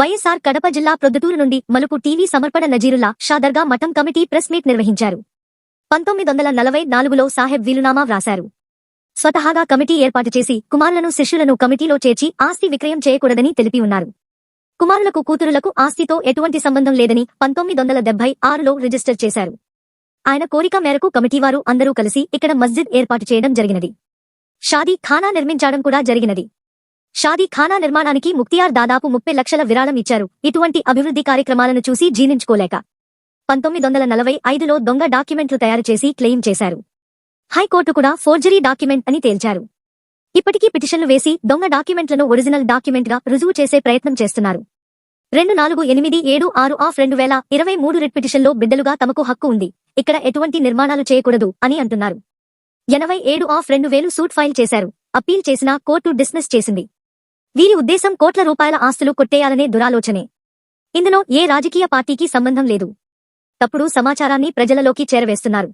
వైఎస్ఆర్ కడప జిల్లా ప్రొద్దుటూరు నుండి మలుపు టీవీ సమర్పణ నజీరుల్లా షాదర్గా మఠం కమిటీ ప్రెస్ మీట్ నిర్వహించారు. పంతొమ్మిది వందల నలభై నాలుగులో సాహెబ్ వీలునామా వ్రాశారు. స్వతహాగా కమిటీ ఏర్పాటు చేసి కుమారులను శిష్యులను కమిటీలో చేర్చి ఆస్తి విక్రయం చేయకూడదని తెలిపి ఉన్నారు. కుమారులకు కూతురులకు ఆస్తితో ఎటువంటి సంబంధం లేదని పంతొమ్మిది వందల డెబ్బై ఆరులో రిజిస్టర్ చేశారు. ఆయన కోరిక మేరకు కమిటీవారు అందరూ కలిసి ఇక్కడ మస్జిద్ ఏర్పాటు చేయడం జరిగినది. షాదీ ఖానా నిర్మించడం కూడా జరిగినది. షాదీ ఖానా నిర్మాణానికి ముక్తియార్ దాదాపు ముప్పై లక్షల విరాళం ఇచ్చారు. ఇటువంటి అభివృద్ధి కార్యక్రమాలను చూసి జీర్ణించుకోలేక పంతొమ్మిది వందల నలభై ఐదులో దొంగ డాక్యుమెంట్లు తయారు చేసి క్లెయిమ్ చేశారు. హైకోర్టు కూడా ఫోర్జరీ డాక్యుమెంట్ అని తేల్చారు. ఇప్పటికీ పిటిషన్లు వేసి దొంగ డాక్యుమెంట్లను ఒరిజినల్ డాక్యుమెంట్గా రుజువు చేసే ప్రయత్నం చేస్తున్నారు. రెండు నాలుగు ఎనిమిది ఏడు ఆరు ఆఫ్ రెండు వేల ఇరవై మూడు రిట్ పిటిషన్లో బిడ్డలుగా తమకు హక్కు ఉంది. ఇక్కడ ఎటువంటి నిర్మాణాలు చేయకూడదు అని అంటున్నారు. ఎనభై ఏడు ఆఫ్ రెండు వేలు సూట్ ఫైల్ చేశారు. అప్పీల్ చేసినా కోర్టు డిస్మిస్ చేసింది. వీరి ఉద్దేశం కోట్ల రూపాయల ఆస్తులు కొట్టేయాలనే దురాలోచనే. ఇందులో ఏ రాజకీయ పార్టీకి సంబంధం లేదు. తప్పుడు సమాచారాన్ని ప్రజలలోకి చేరవేస్తున్నారు.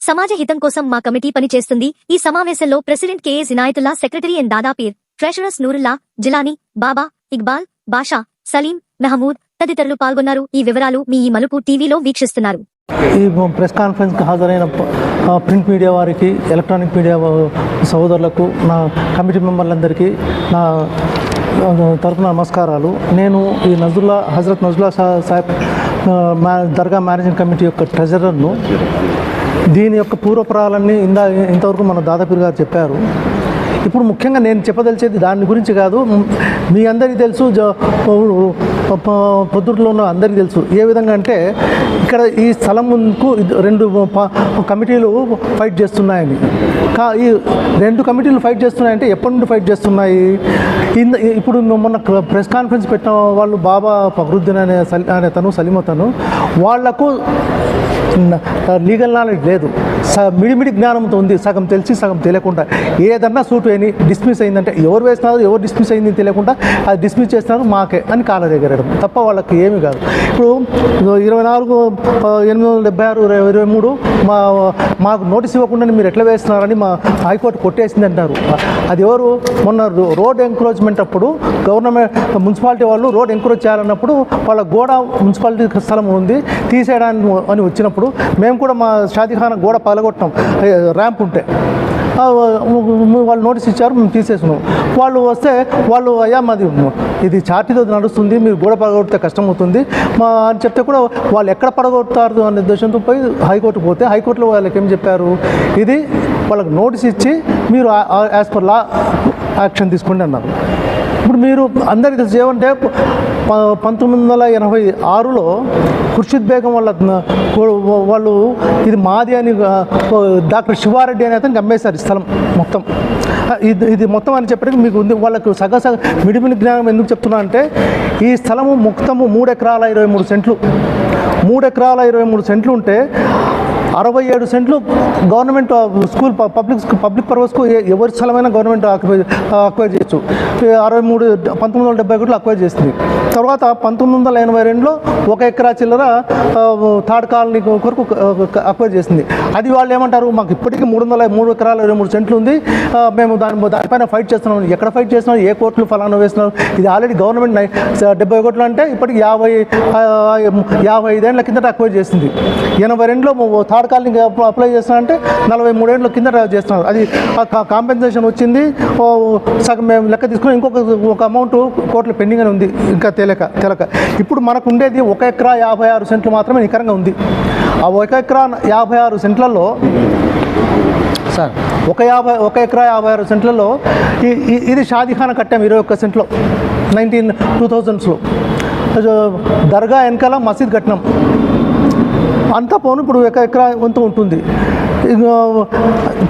సమాజ హితం కోసం మా కమిటీ పనిచేస్తుంది. ఈ సమావేశంలో president KS Inayatullah secretary N. Dadapeer treasurers Noorullah Jilani Baba Iqbal Basha Saleem Mehmood తదితరులు పాల్గొన్నారు. ఈ వివరాలు మీ ఈ మలుపు టీవీలో వీక్షిస్తున్నారు. ఈ ప్రెస్ కాన్ఫరెన్స్కి హాజరైన ప్రింట్ మీడియా వారికి ఎలక్ట్రానిక్ మీడియా సహోదరులకు సోదరులకు నా కమిటీ మెంబర్లందరికీ నా తరఫున తరపున నమస్కారాలు. నేను ఈ నజుల్లా హజరత్ నజుల్లా సా- సాహెబ్ దర్గా మేనేజింగ్ కమిటీ యొక్క ట్రెజరర్ను దీని యొక్క పూర్వపురాలన్నీ ఇందా ఇంతవరకు మన దాదాపీర్ గారు చెప్పారు. ఇప్పుడు ముఖ్యంగా నేను చెప్పదలిచేది దాని గురించి కాదు. మీ అందరికీ తెలుసు జ- పొద్దుట్లో ఉన్న అందరికీ తెలుసు. ఏ విధంగా అంటే ఇక్కడ ఈ స్థలంకు రెండు కమిటీలు ఫైట్ చేస్తున్నాయని. కా ఈ రెండు కమిటీలు ఫైట్ చేస్తున్నాయంటే ఎప్పటి నుండి ఫైట్ చేస్తున్నాయి? ఇంద ఇప్పుడు మొన్న ప్రెస్ కాన్ఫరెన్స్ పెట్టిన వాళ్ళు బాబా ఫక్రుద్దీన్ అనే సలి అనే తను సలీమతను. వాళ్ళకు లీగల్ నాలెడ్జ్ లేదు. స మిడిమిడి జ్ఞానంతో ఉంది. సగం తెలిసి సగం తెలియకుండా. ఏదన్నా సూట్ అని డిస్మిస్ అయిందంటే ఎవరు వేస్తున్నారు ఎవరు డిస్మిస్ అయింది తెలియకుండా అది డిస్మిస్ చేస్తున్నారు మాకే అని కాళ్ళ దగ్గర తప్ప వాళ్ళకి ఏమీ కాదు. ఇప్పుడు ఇరవై నాలుగు ఎనిమిది వందల డెబ్బై ఆరు ఇరవై ఇరవై మూడు మా మాకు నోటీస్ ఇవ్వకుండా మీరు ఎట్లా వేస్తున్నారని మా హైకోర్టు కొట్టేసింది అంటారు. అది ఎవరు? మొన్న రో- రోడ్ ఎంక్రోచ్మెంట్ అప్పుడు గవర్నమెంట్ మున్సిపాలిటీ వాళ్ళు రోడ్ ఎంక్రోచ్ చేయాలన్నప్పుడు వాళ్ళ గోడ మున్సిపాలిటీ స్థలం ఉంది తీసేయడానికి అని వచ్చినప్పుడు మేము కూడా మా షాదీఖాన్ గోడ పగలగొట్టాం ర్యాంప్ ఉంటే. వాళ్ళు నోటీస్ ఇచ్చారు మేము తీసేసినాం. వాళ్ళు వస్తే వాళ్ళు అయ్యా మాది ఇది చార్టీతో నడుస్తుంది మీరు గోడ పడగొడితే కష్టం అవుతుంది మా అని చెప్తే కూడా వాళ్ళు ఎక్కడ పడగొడతారు అనే ఉద్దేశంతో పోయి హైకోర్టు పోతే హైకోర్టులో వాళ్ళకి ఏం చెప్పారు? ఇది వాళ్ళకి నోటీస్ ఇచ్చి మీరు యాజ్ పర్ లా యాక్షన్ తీసుకోండి అన్నారు. ఇప్పుడు మీరు అందరికీ తెలుసు ఏమంటే ప- పంతొమ్మిది వందల ఎనభై ఆరులో ఖుర్షిద్ బేగం వాళ్ళ వాళ్ళు ఇది మాది అని డాక్టర్ శివారెడ్డి అనే అతనికి అమ్మేశారు ఈ స్థలం మొత్తం. ఇది ఇది మొత్తం అని చెప్పడానికి మీకు ఉంది. వాళ్ళకు సగ సగ మిడిమిడి జ్ఞానం ఎందుకు చెప్తున్నా అంటే ఈ స్థలము మొత్తము మూడు ఎకరాల ఇరవై మూడు సెంట్లు. మూడు ఎకరాల ఇరవై మూడు సెంట్లు ఉంటే అరవై ఏడు సెంట్లు గవర్నమెంట్ స్కూల్ పబ్లిక్ పబ్లిక్ పర్పస్కు ఎవరి స్థలమైనా గవర్నమెంట్ అక్వైర్ అక్వైర్ చేయొచ్చు. అరవై మూడు పంతొమ్మిది వందల డెబ్బై ఒకటిలో అక్వైర్ చేసింది. తర్వాత పంతొమ్మిది వందల ఎనభై రెండులో ఒక ఎకరా చిల్లర థర్డ్ కాలనీ కొరకు అక్వైర్ చేసింది. అది వాళ్ళు ఏమంటారు? మాకు ఇప్పటికీ మూడు వందల మూడు ఎకరాల ఇరవై మూడు సెంట్లు ఉంది. మేము దాని దానిపైన ఫైట్ చేస్తున్నాం. ఎక్కడ ఫైట్ చేస్తున్నాం? ఏ కోర్టులు ఫలానా వేస్తున్నాం? ఇది ఆల్రెడీ గవర్నమెంట్ డెబ్బై ఒకటిలో అంటే ఇప్పటికి యాభై యాభై ఐదేళ్ళ కిందట అక్వైర్ చేసింది. ఎనభై రెండులో థర్డ్ కాలనీ అప్లై చేస్తున్నారంటే నలభై మూడేళ్ళ కిందట చేస్తున్నారు. అది కాంపెన్సేషన్ వచ్చింది. సగం మేము లెక్క తీసుకుని ఇంకొక ఒక అమౌంట్ కోర్టులో పెండింగ్ అని ఉంది. ఇంకా తేలక తెలక. ఇప్పుడు మనకు ఉండేది ఒక ఎకరా యాభై ఆరు సెంట్లు మాత్రమే నికరంగా ఉంది. ఆ ఒక ఎకరా యాభై ఆరు సెంట్లలో సార్. ఒక యాభై ఒక ఎకరా యాభై ఆరు సెంట్లలో ఇది షాదీఖానా కట్టాం ఇరవై ఒక్క సెంట్లో. Nineteen two థౌజండ్స్లో. దర్గా వెనకాల మసీద్ కట్టినాం. అంతా పోను ఇప్పుడు ఒక ఎకరా వంతు ఉంటుంది.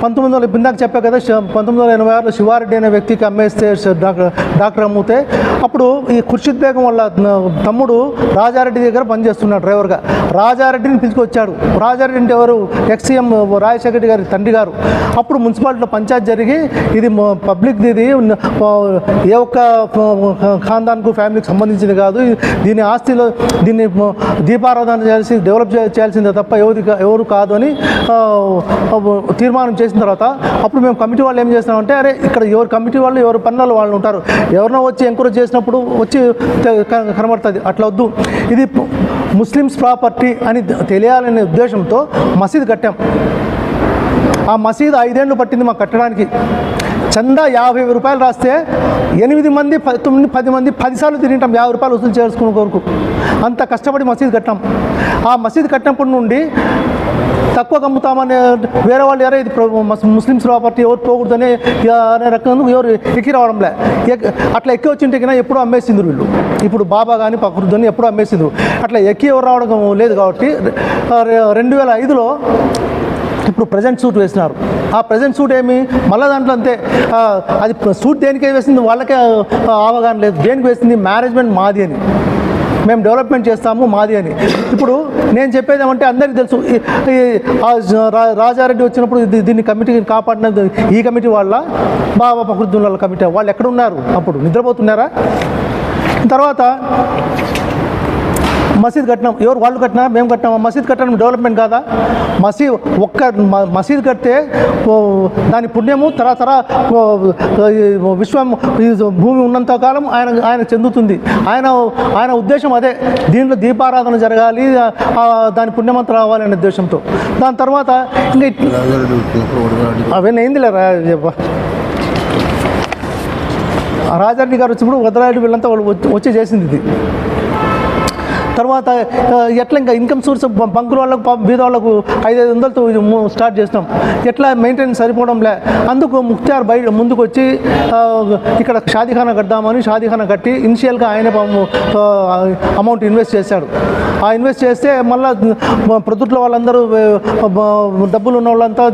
పంతొమ్మిది వందల ఇందాక చెప్పా కదా పంతొమ్మిది వందల ఎనభై ఆరులో శివారెడ్డి అనే వ్యక్తికి అమ్మేస్తే డాక్టర్ డాక్టర్ అమ్మితే అప్పుడు ఈ ఖుర్షిద్ బేగం వాళ్ళ తమ్ముడు రాజారెడ్డి దగ్గర పనిచేస్తున్నాడు డ్రైవర్గా. రాజారెడ్డిని పిలుచుకొచ్చాడు. రాజారెడ్డి అంటే ఎవరు? ఎక్స్సీఎం రాజశేఖర్ గారి తండ్రి గారు. అప్పుడు మున్సిపాలిటీలో పంచాయత్ జరిగి ఇది పబ్లిక్ ఇది ఏ ఒక్క ఖాందాన్కు ఫ్యామిలీకి సంబంధించింది కాదు. దీని ఆస్తిలో దీన్ని దీపారాధన చేసి డెవలప్ చేయాల్సిందే తప్ప ఎవరు ఎవరు కాదు అని తీర్మానం చేసిన తర్వాత అప్పుడు మేము కమిటీ వాళ్ళు ఏం చేస్తున్నామంటే అరే ఇక్కడ ఎవరు కమిటీ వాళ్ళు ఎవరు పనులలో వాళ్ళు ఉంటారు. ఎవరినో వచ్చి ఎంకరేజ్ చేసినప్పుడు వచ్చి కనబడుతుంది. అట్లా వద్దు. ఇది ముస్లిమ్స్ ప్రాపర్టీ అని తెలియాలనే ఉద్దేశంతో మసీద్ కట్టాం. ఆ మసీదు ఐదేళ్ళు పట్టింది మాకు కట్టడానికి. చందా యాభై రూపాయలు రాస్తే ఎనిమిది మంది తొమ్మిది పది మంది పదిసార్లు తిరిగిటాం యాభై రూపాయలు వసూలు చేసుకునే కొరకు అంత కష్టపడి మసీదు కట్టాం. ఆ మసీదు కట్టినప్పటి నుండి తక్కువ అమ్ముతామని వేరే వాళ్ళు ఎవరో ఇది ముస్లిమ్స్ ప్రాపర్టీ ఎవరు పోకూడదని అనే రకం ఎవరు ఎక్కి రావడంలే ఎక్- అట్లా ఎక్కి వచ్చింటే కన్నా ఎప్పుడూ అమ్మేసింది వీళ్ళు. ఇప్పుడు బాబా కానీ పకరుద్దని ఎప్పుడూ అమ్మేసిండ్రు. అట్లా ఎక్కి ఎవరు రావడం లేదు కాబట్టి రెండు వేల ఐదులో ఇప్పుడు ప్రజెంట్ సూట్ వేసినారు. ఆ ప్రజెంట్ సూట్ ఏమి? మళ్ళీ దాంట్లో అంతే. అది సూట్ దేనికే వేసింది? వాళ్ళకే అవగాహన లేదు. దేనికి వేసింది? మేనేజ్మెంట్ మాది అని. మేము డెవలప్మెంట్ చేస్తాము మాది అని. ఇప్పుడు నేను చెప్పేది ఏమంటే అందరికీ తెలుసు. ఈ- రాజారెడ్డి వచ్చినప్పుడు దీన్ని కమిటీని కాపాడిన ఈ కమిటీ వాళ్ళ బాబా ప్రకృతి కమిటీ వాళ్ళు ఎక్కడ ఉన్నారు అప్పుడు? నిద్రపోతున్నారా? తర్వాత మసీద్ కట్టినాం. ఎవరు వాళ్ళు కట్టినా మేము కట్టినాం మసీద్ కట్టడం డెవలప్మెంట్ కాదా? మసీద్ ఒక్క మసీద్ కడితే దాని పుణ్యము తరతర విశ్వం భూమి ఉన్నంత కాలం ఆయన ఆయన చెందుతుంది. ఆయన ఆయన ఉద్దేశం అదే. దీంట్లో దీపారాధన జరగాలి దాని పుణ్యమంతా రావాలి అనే ఉద్దేశంతో. దాని తర్వాత ఇంకా అవన్నీ అయిందిలే రా రాజారెడ్డి గారు వచ్చినప్పుడు వదరారెడ్డి వీళ్ళంతా వాళ్ళు వచ్చి చేసింది ఇది. తర్వాత ఎట్లా ఇంకా ఇన్కమ్ సోర్స్ బంకుల వాళ్ళకు బీద వాళ్ళకు ఐదైదు వందలతో స్టార్ట్ చేస్తాం ఎట్లా మెయింటెనెన్స్ సరిపోవడంలే అందుకు ముఖ్తార్ బయట ముందుకు వచ్చి ఇక్కడ షాదీఖానా కడదామని షాదీఖానా కట్టి ఇనిషియల్గా ఆయన అమౌంట్ ఇన్వెస్ట్ చేశాడు. ఆ ఇన్వెస్ట్ చేస్తే మళ్ళీ ప్రొద్దుట్లో వాళ్ళందరూ డబ్బులు ఉన్న వాళ్ళంతా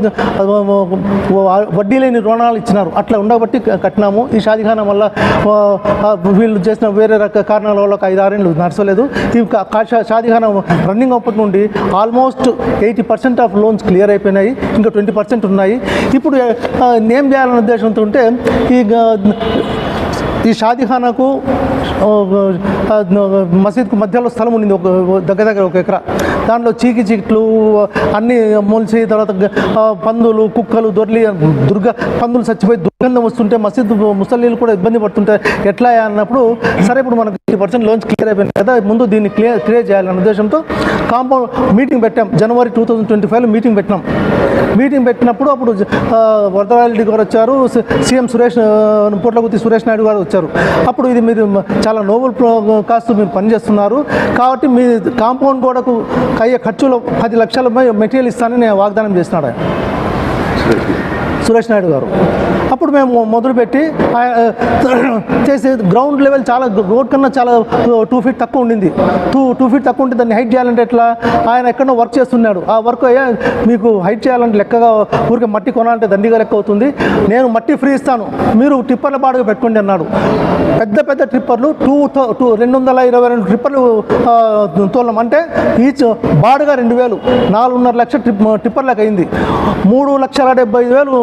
వడ్డీ లేని రుణాలు ఇచ్చినారు. అట్లా ఉండబట్టి కట్టినాము. ఈ షాదీఖానా వల్ల వీళ్ళు చేసిన వేరే రక కారణాల వల్ల ఒక ఐదు ఆరేళ్ళు నడచలేదు ఈ షాదీఖానా రన్నింగ్ అప్పటి నుండి almost eighty percent of loans clear అయిపోయినాయి ఇంకా ట్వంటీ పర్సెంట్ ఉన్నాయి. ఇప్పుడు నేమ్ ఏం చేయాలనే ఉద్దేశంతో ఉంటే ఈ ఈ షాదిహానాకు మసీద్కు మధ్యలో స్థలం ఉండింది ఒక దగ్గర దగ్గర ఒక ఎకరా. దాంట్లో చీకి చీట్లు అన్నీ మొలిసి తర్వాత పందులు కుక్కలు దొర్లి దుర్గ పందులు చచ్చిపోయి దుర్గంధం వస్తుంటే మసీద్ ముసలీలు కూడా ఇబ్బంది పడుతుంటే ఎట్లా అన్నప్పుడు సరే ఇప్పుడు మనకు ఫిఫ్టీ పర్సెంట్ లోన్స్ క్లియర్ అయిపోయింది కదా ముందు దీన్ని క్లియర్ క్లియర్ చేయాలనే ఉద్దేశంతో కాంపౌండ్ మీటింగ్ పెట్టాం. జనవరి టూ థౌజండ్ ట్వంటీ ఫైవ్లో మీటింగ్ పెట్టినాం. మీటింగ్ పెట్టినప్పుడు అప్పుడు ఆ, వరదరారెడ్డి గారు వచ్చారు సీఎం సురేష్ ఆ, పొట్లగుత్తి సురేష్ నాయుడు గారు వచ్చారు అప్పుడు ఇది మీరు చాలా నోబెల్ కాస్ట్ మీరు పనిచేస్తున్నారు. కాబట్టి మీ కాంపౌండ్ గోడకు అయ్యే ఖర్చులో పది లక్షల మెటీరియల్ ఇస్తానని నేను వాగ్దానం ఆయన. సురేష్ నాయుడు గారు. అప్పుడు మేము మొదలుపెట్టి చేసే గ్రౌండ్ లెవెల్ చాలా రోడ్ కన్నా చాలా టూ ఫీట్ తక్కువ ఉండింది. టూ టూ ఫీట్ తక్కువ ఉంటే దాన్ని హైట్ చేయాలంటే ఎట్లా? ఆయన ఎక్కడో వర్క్ చేస్తున్నాడు. ఆ వర్క్ అయ్యా మీకు హైట్ చేయాలంటే లెక్కగా ఊరికే మట్టి కొనాలంటే దండిగా లెక్క అవుతుంది. నేను మట్టి ఫ్రీ ఇస్తాను. మీరు టిప్పర్ల బాడుగా పెట్టుకోండి అన్నాడు. పెద్ద పెద్ద ట్రిప్పర్లు టూ టూ రెండు వందల ఇరవై రెండు ట్రిప్పర్లు తోలం అంటే ఈచ్ బాడుగా రెండు వేలు. నాలుగున్నర లక్షల ట్రిప్ టిప్పర్లకు అయింది. మూడు లక్షల డెబ్బై ఐదు వేలు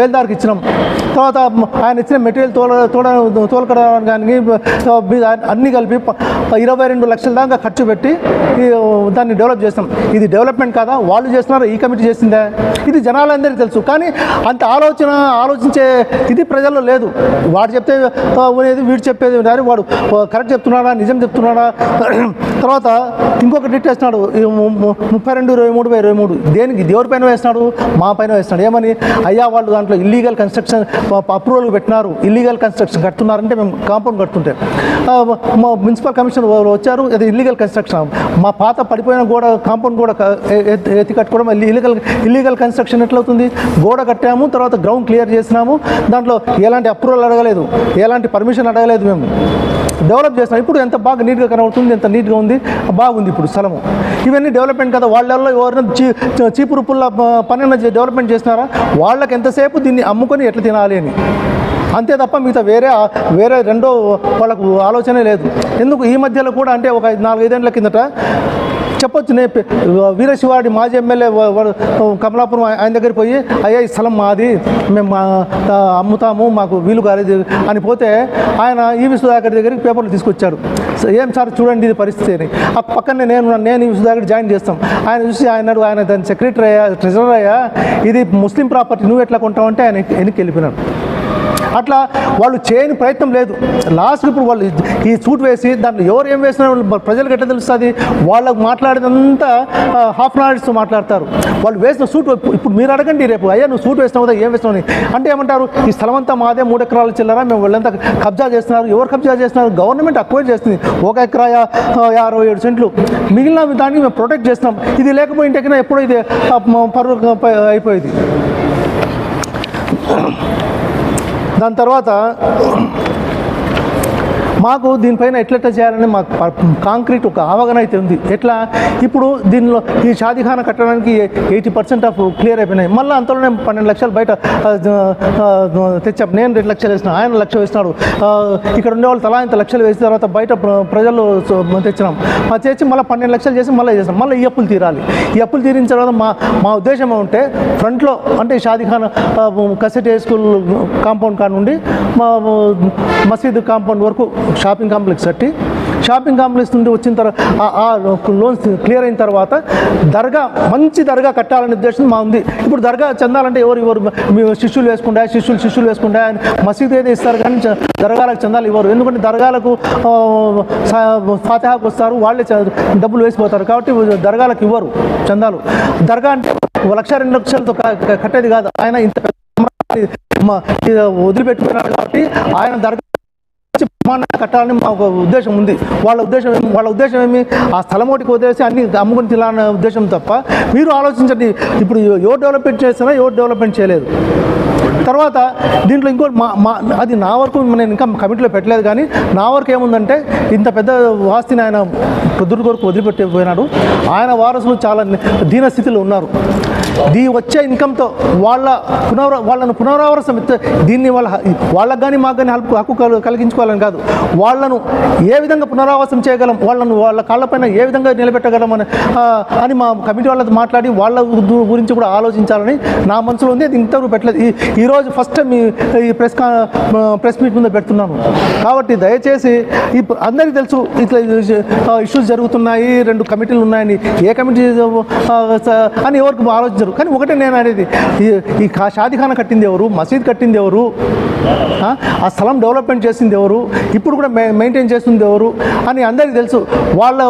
బేల్దార్కి ఇచ్చినాం. తర్వాత ఆయన ఇచ్చిన మెటీరియల్ తోల తోడ తోలకడానికి కానీ అన్నీ కలిపి ఇరవై రెండు లక్షల దాకా ఖర్చు పెట్టి దాన్ని డెవలప్ చేస్తాం ఇది డెవలప్మెంట్ కాదా? వాళ్ళు చేస్తున్నారు? ఈ కమిటీ చేసిందే? ఇది జనాలందరికీ తెలుసు. కానీ అంత ఆలోచన ఆలోచించే ఇది ప్రజల్లో లేదు. వాడు చెప్తే ఆ, వీడు చెప్పేది కానీ వాడు కరెక్ట్ చెప్తున్నాడా? నిజం చెప్తున్నాడా? తర్వాత ఇంకొకటి డిట్ వేస్తున్నాడు. ముప్పై రెండు ఇరవై మూడు ఇరవై మూడు. దేనికి? దేవుడి పైన వేస్తున్నాడు మా పైన వేస్తున్నాడు. ఏమని? అయ్యా వాళ్ళు దాంట్లో ఇల్లీగల్ కన్స్ట్రక్షన్ అప్రూవల్ పెట్టినారు ఇల్లీగల్ కన్స్ట్రక్షన్ కడుతున్నారంటే మేము కాంపౌండ్ కడుతుంటే. మా మున్సిపల్ కమిషన్ వాళ్ళు వచ్చారు అది ఇల్లీగల్ కన్స్ట్రక్షన్ మా పాత పడిపోయిన గోడ కాంపౌండ్ గోడ ఎత్తి ఎత్తి కట్టుకోవడం ఇల్లీగల్ ఇల్లీగల్ కన్స్ట్రక్షన్ ఎట్లవుతుంది? గోడ కట్టాము తర్వాత గ్రౌండ్ క్లియర్ చేసినాము. దాంట్లో ఎలాంటి అప్రూవల్ అడగలేదు ఎలాంటి పర్మిషన్ అడగలేదు మేము. డెవలప్ చేస్తున్నారు ఇప్పుడు ఎంత బాగా నీట్గా కనబడుతుంది ఎంత నీట్గా ఉంది బాగుంది ఇప్పుడు స్థలము. ఇవన్నీ డెవలప్మెంట్ కదా వాళ్ళల్లో ఎవరైనా చీ చీపురు పుల్ల పని డెవలప్మెంట్ చేస్తున్నారా వాళ్ళకి ఎంతసేపు దీన్ని అమ్ముకొని ఎట్లా తినాలి అని. అంతే తప్ప మిగతా వేరే వేరే రెండో వాళ్ళకు ఆలోచనే లేదు. ఎందుకు? ఈ మధ్యలో కూడా అంటే ఒక ఐదు- నాలుగైదేళ్ళ కిందట చెప్పొచ్చు నేను వీరశివాడి మాజీ ఎమ్మెల్యే కమలాపురం ఆయన దగ్గరికి పోయి అయ్యా ఈ స్థలం మాది మేము మా- అమ్ముతాము మాకు వీలు కాలేదు అని పోతే ఆయన ఈవి సుధాకర్ దగ్గరికి పేపర్లు తీసుకొచ్చాడు. ఏం సార్ చూడండి ఇది పరిస్థితి అని. ఆ పక్కనే నేను నేను ఈవి సుధాకర్ జాయిన్ చేస్తాం. ఆయన చూసి ఆయన ఆయన దాని సెక్రటరీ అయ్యా ట్రెజరర్ అయ్యా ఇది ముస్లిం ప్రాపర్టీ నువ్వు ఎట్లా కొంటావు? అంటే ఆయన వెనక్కి వెళ్ళిపోయినాడు. అట్లా వాళ్ళు చేయని ప్రయత్నం లేదు. లాస్ట్ ఇప్పుడు వాళ్ళు ఈ సూట్ వేసి దాంట్లో ఎవరు ఏం వేసినా ప్రజలకు ఎట్లా తెలుస్తుంది? వాళ్ళకు మాట్లాడేదంతా హాఫ్ అన్ అవర్స్ మాట్లాడతారు. వాళ్ళు వేసిన సూట్ ఇప్పుడు మీరు అడగండి రేపు అయ్యా నువ్వు సూట్ వేసినావు కదా ఏం వేసినావు అంటే ఏమంటారు? ఈ స్థలం అంతా మాదే మూడు ఎకరాలు చిల్లరా మేము వాళ్ళంతా కబ్జా చేస్తున్నారు. ఎవరు కబ్జా చేస్తున్నారు? గవర్నమెంట్ అక్వైర్ చేస్తుంది. ఒక ఎకరా అరవై ఏడు సెంట్లు. మిగిలిన దానికి మేము ప్రొటెక్ట్ చేస్తున్నాం. ఇది లేకపోయింటే కన్నా ఎప్పుడో ఇది పరు అయిపోయేది. దాని తర్వాత మాకు దీనిపైన ఎట్లెట్లా చేయాలని మాకు కాంక్రీట్ ఒక అవగాహన అయితే ఉంది. ఎట్లా? ఇప్పుడు దీనిలో ఈ షాదీఖానా కట్టడానికి ఎయిటీ పర్సెంట్ ఆఫ్ క్లియర్ అయిపోయినాయి. మళ్ళీ అంతలోనే పన్నెండు లక్షలు బయట తెచ్చాం. నేను రెండు లక్షలు వేసిన ఆయన లక్ష వేసినాడు. ఇక్కడ ఉండేవాళ్ళు తలా ఇంత లక్షలు వేసిన తర్వాత బయట ప్రజలు తెచ్చినాం. మా చేసి మళ్ళీ పన్నెండు లక్షలు చేసి మళ్ళీ చేసాం మళ్ళీ ఈ అప్పులు తీరాలి. ఈ అప్పులు తీరిన తర్వాత మా మా ఉద్దేశం ఉంటే ఫ్రంట్లో అంటే షాదీఖానా కసెట్ స్కూల్ కాంపౌండ్ కాడ నుండి మా మసీద్ కాంపౌండ్ వరకు షాపింగ్ కాంప్లెక్స్ కట్టి షాపింగ్ కాంప్లెక్స్ నుండి వచ్చిన తర్వాత ఆ లోన్స్ క్లియర్ అయిన తర్వాత దర్గా మంచి దర్గా కట్టాలనే ఉద్దేశం మా ఉంది. ఇప్పుడు దర్గా చెందాలంటే ఎవరు ఎవరు మీ శిష్యులు వేసుకుంటా శిష్యులు శిష్యులు వేసుకుంటా మసీద్ ఏదో ఇస్తారు కానీ దర్గాలకు చెందాలి ఇవ్వరు ఎందుకంటే దర్గాలకు ఆ, ఫాతిహాకు వస్తారు వాళ్ళే డబ్బులు వేసిపోతారు కాబట్టి దర్గాలకు ఇవ్వరు చందాలు. దర్గా అంటే ఒక లక్ష రెండు లక్షలతో కట్టేది కాదు. ఆయన ఇంత వదిలిపెట్టుకున్నాడు కాబట్టి ఆయన దర్గా మంచి కట్టాలని మా ఒక ఉద్దేశం ఉంది. వాళ్ళ ఉద్దేశం వాళ్ళ ఉద్దేశం ఏమి? ఆ స్థలం ఒకటికి వదిలేసి అన్ని అమ్ముకుని తినాలనే ఉద్దేశం తప్ప మీరు ఆలోచించండి. ఇప్పుడు ఎవరు డెవలప్మెంట్ చేస్తున్నా ఎవరు డెవలప్మెంట్ చేయలేదు. తర్వాత దీంట్లో ఇంకోటి మా మా అది నా వరకు నేను ఇంకా కమిటీలో పెట్టలేదు కానీ నా వరకు ఏముందంటే ఇంత పెద్ద వాస్తిని ఆయన పొద్దుటి కొరకు వదిలిపెట్టి పోయినాడు ఆయన వారసులు చాలా దీన స్థితిలో ఉన్నారు. దీ వచ్చే ఇన్కంతో వాళ్ళ పునర వాళ్ళను పునరావాసం దీన్ని వాళ్ళ వాళ్ళకు కానీ మాకు కానీ హక్కు హక్కు కలిగించుకోవాలని కాదు. వాళ్ళను ఏ విధంగా పునరావాసం చేయగలం వాళ్ళను వాళ్ళ కాళ్ళపైన ఏ విధంగా నిలబెట్టగలం అని అని మా కమిటీ వాళ్ళతో మాట్లాడి వాళ్ళ గురించి కూడా ఆలోచించాలని నా మనసులో ఉంది. అది ఇంతవరకు పెట్టలేదు. ఈ ఈరోజు ఫస్ట్ టైం ఈ ఈ ప్రెస్ కా ప్రెస్ మీట్ మీద పెడుతున్నాను. కాబట్టి దయచేసి ఇప్పుడు అందరికీ తెలుసు ఇట్లా ఇష్యూస్ జరుగుతున్నాయి రెండు కమిటీలు ఉన్నాయని. ఏ కమిటీ స- అని ఎవరికి ఆలోచించరు. కానీ ఒకటే నేను అనేది ఈ- ఈ షాదీఖానా కట్టింది ఎవరు? మసీద్ కట్టింది ఎవరు? ఆ? స్థలం డెవలప్మెంట్ చేసింది ఎవరు? ఇప్పుడు కూడా మె మెయింటైన్ చేస్తుంది ఎవరు? అని అందరికీ తెలుసు. వాళ్ళ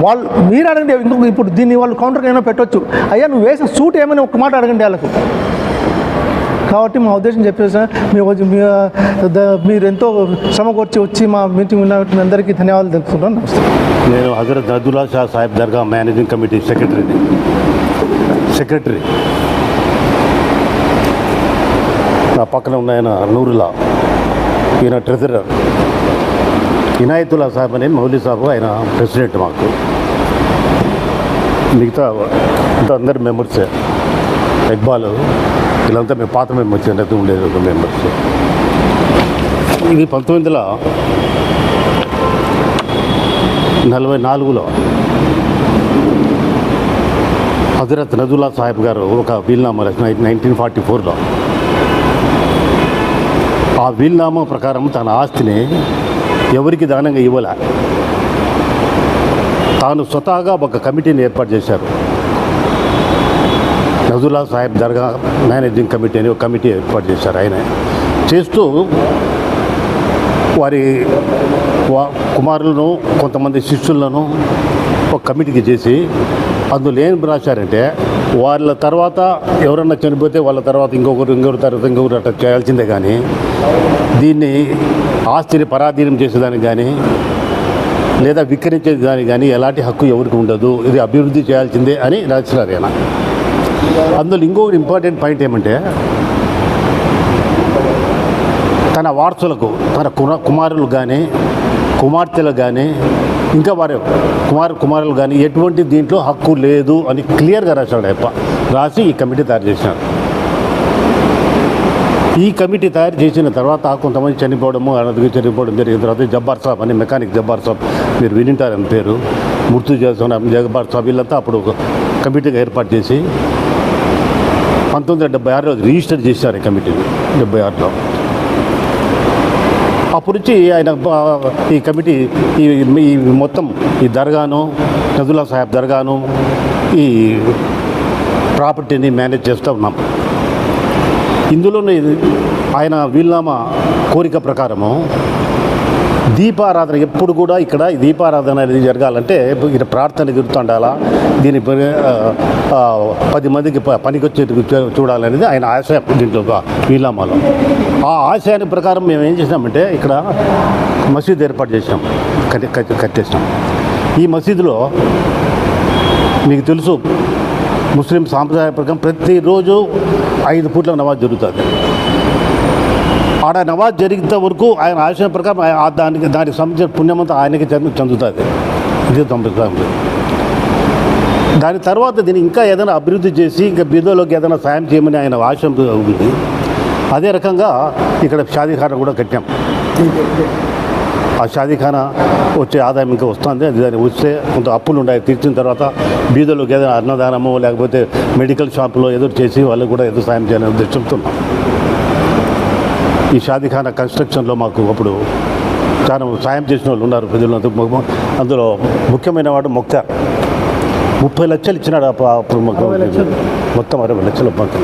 వాళ్ళు మీరు అడగండి ఇంకొక ఇప్పుడు దీన్ని వాళ్ళు కౌంటర్కి ఏమైనా పెట్టొచ్చు. అయ్యా నువ్వు వేసిన సూట్ ఏమని ఒక మాట అడగండి వాళ్ళకు. కాబట్టి మా ఉద్దేశం చెప్పేసి మీ మీ, ద- మీరు ఎంతో శ్రమ కూర్చి వచ్చి మా మీటింగ్ ఉన్న అందరికీ ధన్యవాదాలు తెలుపుతున్నాను నమస్తే. నేను హజరత్ అబ్దుల్లా షా దర్గా మేనేజింగ్ కమిటీ సెక్రటరీని. సెక్రటరీ. నా పక్కన ఉన్న ఆయన నూరులా ఈయన ట్రెజరర్. ఇనాయతుల్లా సాహెబ్ అని మౌలి సాబు ఆయన ప్రెసిడెంట్ మాకు. మిగతా ఇంత అందరు మెంబర్సే. ఇక్బాల్ వీళ్ళంతా మేము పాత మెంబర్స్ అనేది ఉండేది ఒక మెంబర్స్. ఇది పంతొమ్మిది వందల నలభై నాలుగులో హజరత్ నజుల్లా సాహెబ్ గారు ఒక వీల్నామా రచన నైన్టీన్ ఫార్టీ ఫోర్లో. ఆ వీల్నామా ప్రకారం తన ఆస్తిని ఎవరికి దానంగా ఇవ్వలే. తాను స్వతహాగా ఒక కమిటీని ఏర్పాటు చేశారు. నజుల్లా సాహెబ్ దర్గా మేనేజింగ్ కమిటీ అని ఒక కమిటీ ఏర్పాటు చేశారు ఆయన. చేస్తూ వారి వా- కుమారులను కొంతమంది శిష్యులను ఒక కమిటీకి చేసి అందులో ఏం రాశారంటే వాళ్ళ తర్వాత ఎవరన్నా చనిపోతే వాళ్ళ తర్వాత ఇంకొకరు ఇంకొకరు తర్వాత ఇంకొకరు అట్లా చేయాల్సిందే కానీ దీన్ని ఆస్తిని పరాధీనం చేసేదానికి కానీ లేదా విక్రయించేదానికి కానీ ఎలాంటి హక్కు ఎవరికి ఉండదు. ఇది అభివృద్ధి చేయాల్సిందే అని రాసినారు ఆయన అందులో ఇంకొకటి ఇంపార్టెంట్ పాయింట్ ఏమంటే తన వారసులకు తన కుమ- కుమారులు కానీ కుమార్తెలకు కానీ ఇంకా వారి కుమార్ కుమారులు కానీ ఎటువంటి దీంట్లో హక్కు లేదు అని క్లియర్గా రాశాడు అప్ప రాసి ఈ కమిటీ తయారు చేసినాడు ఈ కమిటీ తయారు చేసిన తర్వాత కొంతమంది చనిపోవడము అనదిగా చనిపోవడం జరిగిన తర్వాత జబ్బార్ సాబ్ అని మెకానిక్ జబ్బార్ సాబ్ మీరు వినింటారని పేరు మృతి చేస్తున్న సాబ్ వీళ్ళంతా అప్పుడు కమిటీగా ఏర్పాటు చేసి పంతొమ్మిది వందల డెబ్బై ఆరులో రిజిస్టర్ చేశారు ఈ కమిటీని డెబ్బై ఆరులో. అప్పటి నుంచి ఆయన ఈ కమిటీ ఈ మొత్తం ఈ దర్గాను నజుల్లా సాహెబ్ దర్గాను ఈ ప్రాపర్టీని మేనేజ్ చేస్తూ ఉన్నాం. ఇందులోనే ఇది ఆయన వీల్నామా కోరిక ప్రకారము దీపారాధన ఎప్పుడు కూడా ఇక్కడ ఈ దీపారాధన అనేది జరగాలంటే ఇక్కడ ప్రార్థన గుర్తుండాలా దీని పది మందికి ప- చూడాలనేది ఆయన ఆశయం దీంట్లో వీలామాలో. ఆ ఆశయాన్ని ప్రకారం మేము ఏం చేసినామంటే ఇక్కడ మసీద్ ఏర్పాటు చేసినాం కట్టి కట్టి కట్టేసినాం. ఈ మసీదులో మీకు తెలుసు ముస్లిం సాంప్రదాయ ప్రకారం ప్రతిరోజు ఐదు పూట్ల నమాజ్ జరుగుతుంది. ఆడ నవాజ్ జరిగేంత వరకు ఆయన ఆశయం ప్రకారం ఆయన దానికి దానికి సంబంధించిన పుణ్యమంతా ఆయనకి చెంది చెందుతుంది. ఇది సంప్రదాయం దాని తర్వాత దీన్ని ఇంకా ఏదైనా అభివృద్ధి చేసి ఇంకా బీదోలోకి ఏదైనా సాయం చేయమని ఆయన ఆశయం ఉంది. అదే రకంగా ఇక్కడ షాదీఖానా కూడా కట్టాం. ఆ షాదీఖానా వచ్చే ఆదాయం ఇంకా వస్తుంది. అది దాన్ని వస్తే కొంత అప్పులు ఉన్నాయి. తీర్చిన తర్వాత బీదోలోకి ఏదైనా అన్నదానమో లేకపోతే మెడికల్ షాపులో ఏదో చేసి వాళ్ళకి కూడా ఏదో సాయం చేయాలని ఉద్దేశంతో ఈ షాదీఖానా కన్స్ట్రక్షన్లో మాకు అప్పుడు చాలా సాయం చేసిన వాళ్ళు ఉన్నారు ప్రజలు అందులో- అందులో ముఖ్యమైన వాడు మొక్తార్ ముప్పై లక్షలు ఇచ్చినాడు అప్పుడు మొత్తం అరవై లక్షలు మాకు.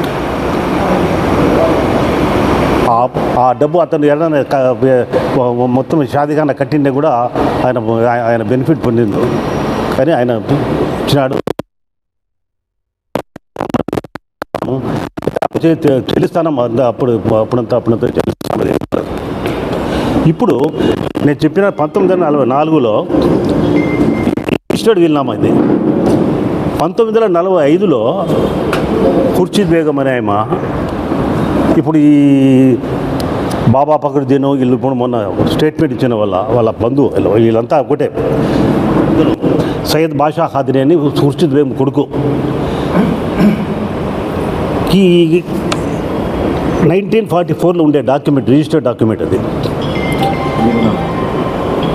ఆ- డబ్బు అతను క- మొత్తం షాదీఖానా కట్టిండే కూడా ఆయన ఆయన బెనిఫిట్ పొందింది కానీ ఆయన ఇచ్చినాడు. తెలుస్తాను అప్పుడు అప్పుడంతా అప్పుడంతా తెలుస్తాను ఇప్పుడు నేను చెప్పిన పంతొమ్మిది వందల నలభై నాలుగులో ఇష్టడు వీలునామా ఇది. పంతొమ్మిది వందల నలభై ఐదులో ఖుర్షీద్ బేగం అనే ఆమె ఇప్పుడు ఈ బాబా పకరుద్దీన్ వీళ్ళు ఇప్పుడు మొన్న స్టేట్మెంట్ ఇచ్చిన వాళ్ళ వాళ్ళ బంధువు వీళ్ళంతా ఒకటే. సయ్యద్ బాషా ఖాదిని అని ఖుర్షీద్ బేగం కొడుకు. ఈ నైన్టీన్ ఫార్టీ ఫోర్లో ఉండే డాక్యుమెంట్ రిజిస్టర్డ్ డాక్యుమెంట్ అది.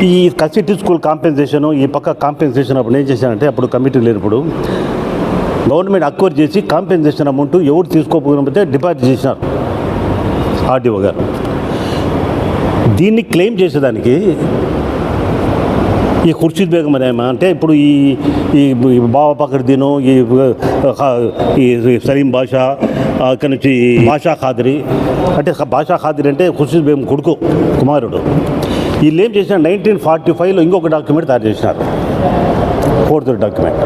ఈ కసిటీ స్కూల్ కాంపెన్సేషన్ ఈ పక్క కాంపెన్సేషన్ అప్పుడు ఏం చేశానంటే అప్పుడు కమిటీ లేనప్పుడు గవర్నమెంట్ అక్వైర్ చేసి కాంపెన్సేషన్ అమౌంట్ ఎవరు తీసుకోకపోతే డిపాజిట్ చేసినారు ఆర్డీఓ గారు. దీన్ని క్లెయిమ్ చేసేదానికి ఈ ఖుర్షీద్ బేగం అనే అంటే ఇప్పుడు ఈ ఈ బాబా పకర్దీను ఈ ఈ సలీం బాషా అక్కడి నుంచి బాషా ఖాదిరి. అంటే బాషా ఖాదిరి అంటే ఖుర్షీద్ బేగం కొడుకు కుమారుడు. వీళ్ళు ఏం చేసిన నైన్టీన్ ఫార్టీ ఫైవ్లో ఇంకొక డాక్యుమెంట్ తయారు చేసినారు. Fourth document.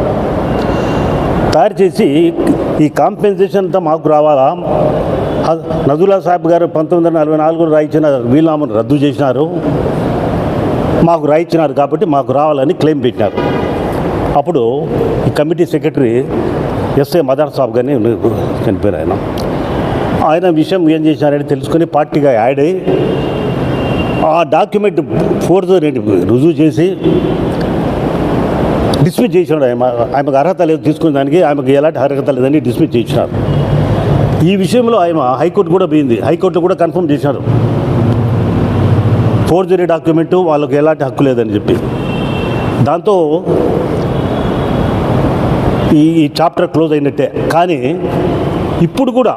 తయారు చేసి ఈ కాంపెన్సేషన్ అంతా మాకు రావాలా? హ- సాహెబ్ గారు పంతొమ్మిది వందల నలభై నాలుగులో రాయించిన వీలామను రద్దు చేసినారు. మాకు రాయించినారు కాబట్టి మాకు రావాలని క్లెయిమ్ పెట్టినారు. అప్పుడు ఈ committee secretary S A Madar Saab గారిని చనిపోయారు ఆయన. ఆయన విషయం ఏం చేశారని తెలుసుకొని పార్టీగా యాడ్ అయ్యి ఆ డాక్యుమెంట్ ఫోర్త్ రుజువు చేసి డిస్మిస్ చేసినాడు ఆమె ఆమెకు అర్హత లేదు తీసుకున్న దానికి ఆమెకు ఎలాంటి అర్హత లేదని డిస్మిస్ చేసినారు. ఈ విషయంలో ఆమె హైకోర్టు కూడా పోయింది. హైకోర్టులో కూడా కన్ఫర్మ్ చేశారు ఫోర్జరీ డాక్యుమెంటు వాళ్ళకి ఎలాంటి హక్కు లేదని చెప్పి. దాంతో ఈ ఈ చాప్టర్ క్లోజ్ అయినట్టే. కానీ ఇప్పుడు కూడా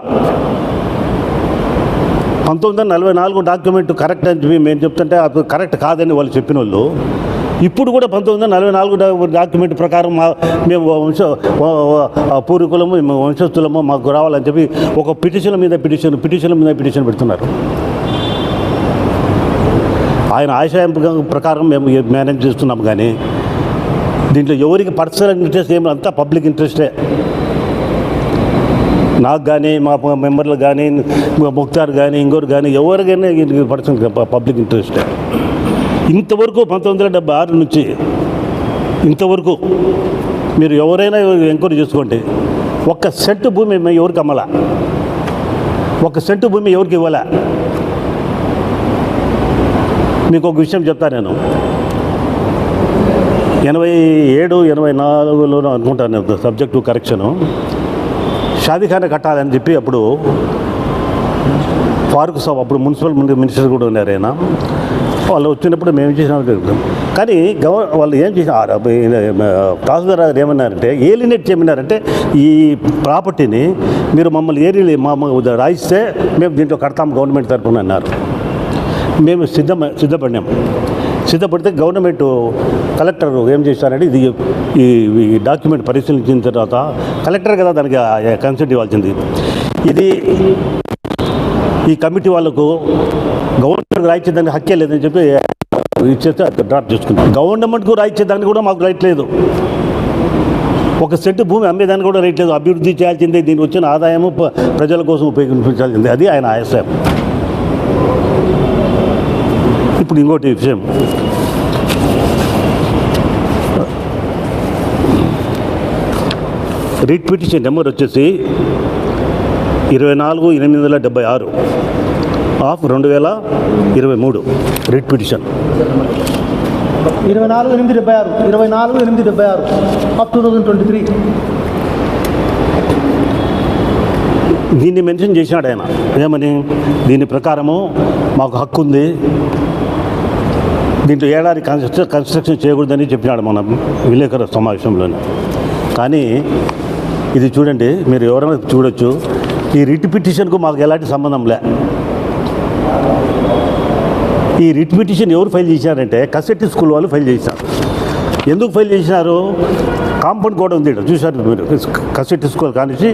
పంతొమ్మిది వందల నలభై నాలుగు డాక్యుమెంట్ కరెక్ట్ అని చెప్పి మేము చెప్తుంటే అది కరెక్ట్ కాదని వాళ్ళు చెప్పిన వాళ్ళు ఇప్పుడు కూడా పంతొమ్మిది వందల నలభై నాలుగు డా- డాక్యుమెంట్ ప్రకారం మా మేము వంశ పూర్వీకులము మేము వంశస్థులము మాకు రావాలని చెప్పి ఒక పిటిషన్ మీద పిటిషన్ పిటిషన్ మీద పిటిషన్ పెడుతున్నారు. ఆయన ఆశయం ప్రకారం మేము మేనేజ్ చేస్తున్నాం కానీ దీంట్లో ఎవరికి పర్సనల్ ఇంట్రెస్ట్ ఏమి అంతా పబ్లిక్ ఇంట్రెస్టే. నాకు కానీ మా మెంబర్లు కానీ ముక్తార్ కానీ ఇంకోరు కానీ ఎవరికైనా పర్సనల్ పబ్లిక్ ఇంట్రెస్టే. ఇంతవరకు పంతొమ్మిది వందల డెబ్బై ఆరు నుంచి ఇంతవరకు మీరు ఎవరైనా ఎంక్వైరీ చేసుకోండి. ఒక్క సెంటు భూమి మేము ఎవరికి అమ్మలా? ఒక సెంటు భూమి ఎవరికి ఇవ్వాలా? మీకు ఒక విషయం చెప్తా నేను. ఎనభై ఏడు ఎనభై నాలుగులోనూ అనుకుంటాను సబ్జెక్టు కరెక్షను. షాదీఖానా కట్టాలని చెప్పి అప్పుడు ఫారూక్ సాబ్ అప్పుడు మున్సిపల్ మినిస్టర్ కూడా ఉన్నారు ఆయన. వాళ్ళు వచ్చినప్పుడు మేము ఏం కానీ గవ వాళ్ళు ఏం చేసిన తహసీల్దార్ గారు ఏమన్నారంటే ఏలినేట్ చేయమన్నారంటే ఈ ప్రాపర్టీని మీరు మమ్మల్ని ఏరి మా మా రాయిస్తే మేము దీంట్లో కడతాం గవర్నమెంట్ తరఫున అన్నారు. మేము సిద్ధం సిద్ధపడినాం. సిద్ధపడితే గవర్నమెంట్ కలెక్టర్ ఏం చేశారంటే ఇది ఈ డాక్యుమెంట్ పరిశీలించిన తర్వాత కలెక్టర్ కదా దానికి కన్సెంట్ ఇవ్వాల్సింది. ఇది ఈ కమిటీ వాళ్ళకు గవర్నమెంట్ రాయించేదానికి హక్కే లేదని చెప్పి ఇచ్చేస్తే డ్రాప్ చేసుకుంటాం గవర్నమెంట్కు రాయించేదానికి కూడా మాకు రైట్ లేదు. ఒక సెట్ భూమి అమ్మేదానికి కూడా రైట్ లేదు. అభివృద్ధి చేయాల్సిందే దీనికి వచ్చిన ఆదాయము ప్రజల కోసం ఉపయోగించాల్సిందే. అది ఆయన ఆశయం. ఇప్పుడు ఇంకోటి విషయం. రిట్ పిటిషన్ నెంబర్ వచ్చేసి ఇరవై నాలుగు ఎనిమిది వందల డెబ్బై ఆరు ఆఫ్ రెండు వేల ఇరవై మూడు రిట్ పిటిషన్. ఇరవై నాలుగు ఎనిమిది డెబ్బై ఆరు ఇరవై నాలుగు ఎనిమిది డెబ్బై ఆరు of two thousand twenty three. దీన్ని మెన్షన్ చేసినాడు ఆయన. ఏమని? దీని ప్రకారము మాకు హక్కు ఉంది దీంట్లో ఏడాది కన్స్ట్రక్షన్ కన్స్ట్రక్షన్ చేయకూడదని చెప్పినాడు మన విలేకరుల సమావేశంలోనే. కానీ ఇది చూడండి మీరు ఎవరైనా చూడొచ్చు ఈ రిట్ పిటిషన్కు మాకు ఎలాంటి సంబంధం లే. ఈ రిట్ పిటిషన్ ఎవరు ఫైల్ చేశారంటే కసెట్టి స్కూల్ వాళ్ళు ఫైల్ చేశారు. ఎందుకు ఫైల్ చేసినారు కాంపౌండ్ గోడ ఉంది చూశారు మీరు? కసెట్టి స్కూల్ కానిచ్చి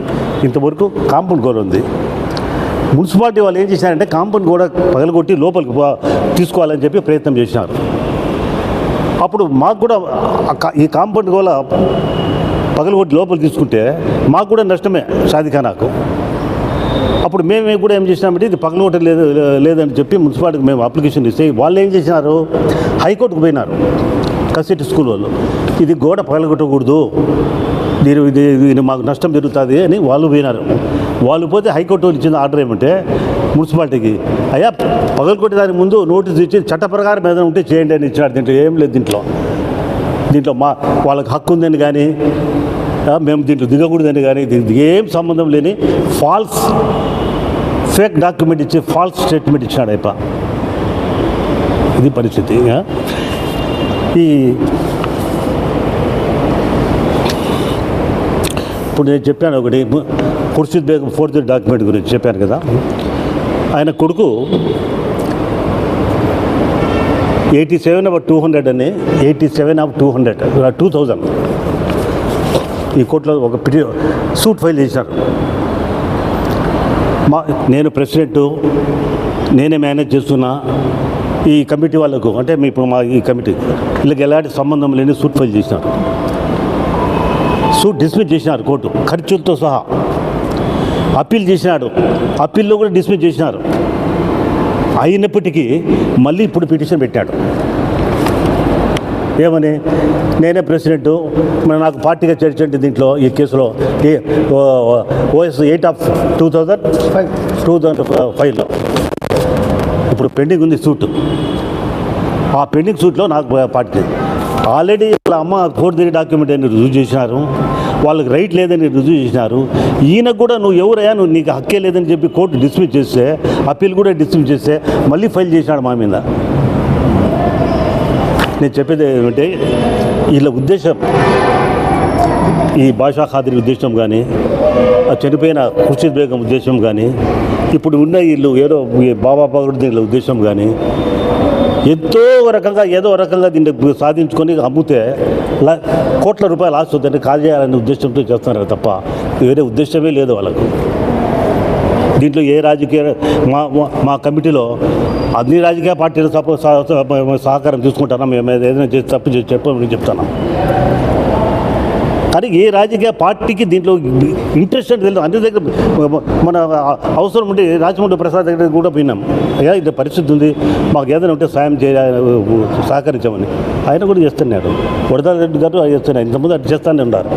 ఇంతవరకు కాంపౌండ్ గోడ ఉంది. మున్సిపాలిటీ వాళ్ళు ఏం చేశారంటే కాంపౌండ్ గోడ పగలగొట్టి లోపలికి తీసుకోవాలని చెప్పి ప్రయత్నం చేసినారు. అప్పుడు మాకు కూడా ఈ కాంపౌండ్ గోడ పగలగొట్టి లోపలికి తీసుకుంటే మాకు కూడా నష్టమే షాదిఖానాకు అప్పుడు మేము కూడా ఏం చేసినామంటే ఇది పగలగొట్టం లేదు లేదని చెప్పి మున్సిపాలిటీకి మేము అప్లికేషన్ ఇస్తే వాళ్ళు ఏం చేసినారు? హైకోర్టుకు పోయినారు. కసెట్ స్కూల్ వాళ్ళు ఇది గోడ పగలగొట్టకూడదు. దీని ఇది మాకు నష్టం జరుగుతుంది అని వాళ్ళు పోయినారు. వాళ్ళు పోతే హైకోర్టు వాళ్ళు ఇచ్చిన ఆర్డర్ ఏమంటే మున్సిపాలిటీకి అయ్యా పగలకొట్టే దానికి ముందు నోటీస్ ఇచ్చి చట్ట ప్రకారం ఏదైనా ఉంటే చేయండి అని ఇచ్చినాడు దీంట్లో. ఏం లేదు దీంట్లో. దీంట్లో మా వాళ్ళకి హక్కు ఉందని కానీ మేము దీంట్లో దిగకూడదని కానీ దీనికి ఏం సంబంధం లేని ఫాల్స్ ఫేక్ డాక్యుమెంట్ ఇచ్చి ఫాల్స్ స్టేట్మెంట్ ఇచ్చినాడు అయిప ఇది పరిస్థితి ఈ ఇప్పుడు నేను చెప్పాను ఒకటి ఖుర్షిద్ బేగం ఫోర్జరీ డాక్యుమెంట్ గురించి చెప్పాను కదా. ఆయన కొడుకు eighty seven of two hundred అని eighty seven of two hundred two thousand. ఈ కోర్టులో ఒక పిటి సూట్ ఫైల్ చేశారు. మా నేను ప్రెసిడెంట్ నేనే మేనేజ్ చేస్తున్నా. ఈ కమిటీ వాళ్ళకు అంటే మీ ఇప్పుడు మా ఈ కమిటీ వీళ్ళకి ఎలాంటి సంబంధం లేని సూట్ ఫైల్ చేసినారు సూట్ డిస్మిస్ చేసినారు కోర్టు ఖర్చులతో సహా. అప్పీల్ చేసినాడు. అప్పీల్లో కూడా డిస్మిస్ చేసినారు. అయినప్పటికీ మళ్ళీ ఇప్పుడు పిటిషన్ పెట్టాడు. ఏమని? నేనే ప్రెసిడెంట్. మరి నాకు పార్టీగా చేర్చండి దీంట్లో ఈ కేసులో ఏ OS eight of two thousand five. Two thousand ఫైవ్లో. ఇప్పుడు పెండింగ్ ఉంది సూట్. ఆ పెండింగ్ సూట్లో నాకు పార్టీ. ఆల్రెడీ వాళ్ళ అమ్మ ఫోర్జరీ డాక్యుమెంట్ అని రుజువు చేసినారు. వాళ్ళకి రైట్ లేదని రుజువు చేసినారు. ఈయనకు కూడా నువ్వు ఎవరయ్యా? నువ్వు నీకు హక్కే లేదని చెప్పి కోర్టు డిస్మిస్ చేస్తే అప్పీల్ కూడా డిస్మిస్ చేస్తే మళ్ళీ ఫైల్ చేసినాడు మా మీద. నేను చెప్పేది ఏమంటే వీళ్ళ ఉద్దేశం ఈ భాషా ఖాదిరి ఉద్దేశం కానీ చనిపోయిన ఖుర్షీద్ బేగం ఉద్దేశం కానీ ఇప్పుడు ఉన్న వీళ్ళు ఏదో బాబా పగడు వీళ్ళ ఉద్దేశం కానీ ఎంతో రకంగా ఏదో రకంగా దీన్ని సాధించుకొని అమ్మితే కోట్ల రూపాయలు ఆస్తుందని వద్దని కాల్ చేయాలనే ఉద్దేశంతో చేస్తున్నారు తప్ప వేరే ఉద్దేశమే లేదు వాళ్ళకు. దీంట్లో ఏ రాజకీయ మా మా- కమిటీలో అన్ని రాజకీయ పార్టీలు సహకారం తీసుకుంటారా మేము ఏదైనా చేసి తప్పు చేసి చెప్పమని చెప్తాను? కానీ ఏ రాజకీయ పార్టీకి దీంట్లో ఇంట్రెస్ట్ అంటే తెలియదు. అన్ని దగ్గర మన అవసరం ఉంటే రాజమండ్రి ప్రసాద్ దగ్గర కూడా పోయినాం. అయ్యా ఇంత పరిస్థితి ఉంది. మాకు ఏదైనా ఉంటే సాయం చేయ సహకరించామని. ఆయన కూడా చేస్తున్నాడు. వడదాల రెడ్డి గారు చేస్తున్నారు ఇంతకుముందు అది చేస్తూనే ఉన్నారు.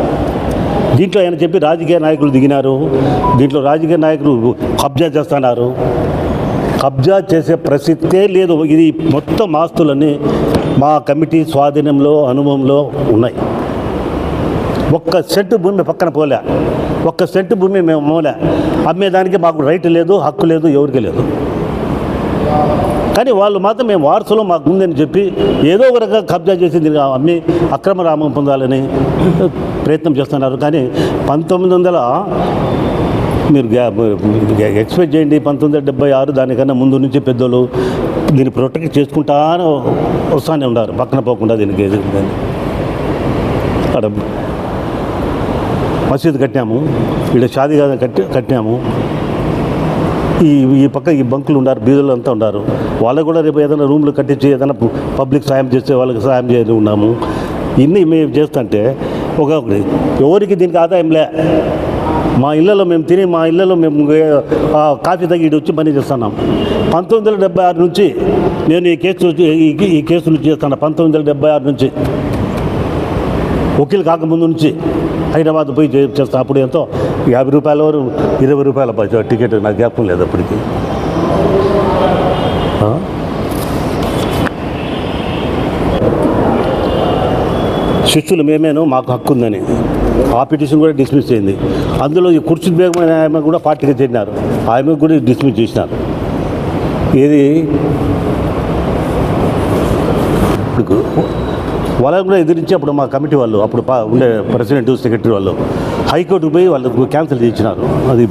దీంట్లో ఆయన చెప్పి రాజకీయ నాయకులు దిగినారు. దీంట్లో రాజకీయ నాయకులు కబ్జా చేస్తున్నారు. కబ్జా చేసే ప్రసక్తే లేదు. ఇది మొత్తం ఆస్తులన్నీ మా కమిటీ స్వాధీనంలో అనుభవంలో ఉన్నాయి. ఒక్క సెంటు భూమి పక్కన పోలే. ఒక్క సెంటు భూమి మేము అమ్మలే అమ్మేదానికి మాకు రైట్ లేదు హక్కు లేదు ఎవరికి లేదు. కానీ వాళ్ళు మాత్రం మేము వారసులో మాకు ఉందని చెప్పి ఏదో ఒక రకంగా కబ్జా చేసి అమ్మి అక్రమ రామం పొందాలని ప్రయత్నం చేస్తున్నారు. కానీ పంతొమ్మిది వందల మీరు గ్యా- మీరు ఎక్స్పెక్ట్ చేయండి. పంతొమ్మిది వందల డెబ్బై ఆరు దానికన్నా ముందు నుంచి పెద్దోళ్ళు దీన్ని ప్రొటెక్ట్ చేసుకుంటానే వస్తానే ఉన్నారు. పక్కన పోకుండా దీనికి అక్కడ మసీదు కట్టాము. ఇక్కడ షాదీగా కట్టి కట్టాము. ఈ ఈ పక్క ఈ బంకులు ఉన్నారు బీదులు అంతా ఉన్నారు వాళ్ళకు కూడా రేపు ఏదైనా రూమ్లు కట్టించి ఏదైనా పబ్లిక్ సాయం చేస్తే వాళ్ళకి సాయం చేయాలి ఉన్నాము. ఇన్ని మేము చేస్తుంటే ఒక ఎవరికి దీనికి ఆదాయం లే. మా ఇళ్ళలో మేము తిని మా ఇళ్ళలో మేము కాఫీ తగ్గి ఇటు వచ్చి పని చేస్తున్నాం. పంతొమ్మిది వందల డెబ్బై ఆరు నుంచి నేను ఈ కేసు ఈ- ఈ కేసు నుంచి చేస్తాను పంతొమ్మిది వందల డెబ్బై ఆరు నుంచి. వకీలు కాకముందు నుంచి. హైదరాబాద్ పోయి చే- చేస్తాను అప్పుడు ఎంతో యాభై రూపాయల వరకు ఇరవై రూపాయల టికెట్ నాకు జ్ఞాపకం లేదు అప్పటికి. శిష్యులు మేమేను మాకు హక్కు ఉందని. ఆ పిటిషన్ కూడా డిస్మిస్ అయింది అందులో ఈ కుర్చీ బేగం అనే ఆమె కూడా పార్టీకి చెందినారు ఆమె కూడా డిస్మిస్ చేసినారు. ఇది ఇప్పుడు వాళ్ళని కూడా ఎదిరించి అప్పుడు మా కమిటీ వాళ్ళు అప్పుడు ఉండే ప్రెసిడెంట్ సెక్రటరీ వాళ్ళు హైకోర్టుకు పోయి వాళ్ళకు క్యాన్సిల్ చేయించినారు. అది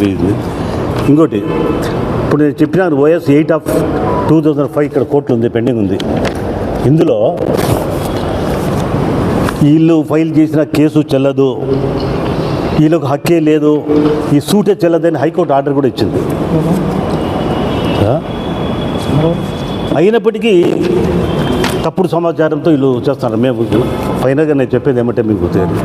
ఇంకోటి ఇప్పుడు నేను చెప్పినాను OS eight of two thousand five ఇక్కడ కోర్టులో ఉంది పెండింగ్ ఉంది. ఇందులో వీళ్ళు ఫైల్ చేసిన కేసు చెల్లదు వీళ్ళకు హక్కే లేదు ఈ సూటే చెల్లదని హైకోర్టు ఆర్డర్ కూడా ఇచ్చింది. అయినప్పటికీ తప్పుడు సమాచారంతో వీళ్ళు చేస్తున్నారు మేము ఫైనల్గా నేను చెప్పేది ఏమంటే మీకు తెలియదు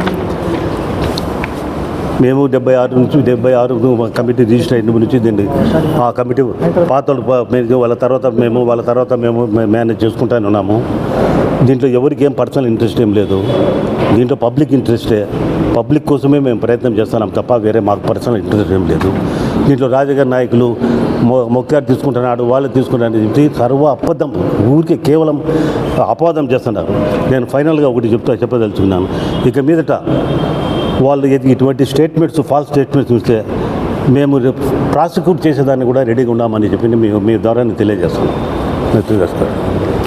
మేము డెబ్బై ఆరు నుంచి డెబ్బై ఆరు కమిటీ రిజిస్టర్ అయిన నుంచి దీన్ని ఆ కమిటీ పాత వాళ్ళ తర్వాత మేము వాళ్ళ తర్వాత మేము మేనేజ్ చేసుకుంటానే ఉన్నాము. దీంట్లో ఎవరికి ఏం పర్సనల్ ఇంట్రెస్ట్ ఏం లేదు. దీంట్లో పబ్లిక్ ఇంట్రెస్టే పబ్లిక్ కోసమే మేము ప్రయత్నం చేస్తున్నాం తప్ప వేరే మాకు పర్సనల్ ఇంట్రెస్ట్ ఏం లేదు. దీంట్లో రాజకీయ నాయకులు మొక్కారు తీసుకుంటున్నాడు వాళ్ళు తీసుకుంటున్నాడు చెప్పి సర్వ అబద్ధం ఊరికే కేవలం అపవాదం చేస్తున్నారు. నేను ఫైనల్గా ఒకటి చెప్తా చెప్పదలుచుకున్నాను. ఇక మీదట వాళ్ళు ఇటువంటి స్టేట్మెంట్స్ ఫాల్స్ స్టేట్మెంట్స్ చూస్తే మేము రేపు ప్రాసిక్యూట్ చేసేదాన్ని కూడా రెడీగా ఉన్నామని చెప్పి మీ మీ ద్వారా నేను తెలియజేస్తారు తెలియజేస్తాను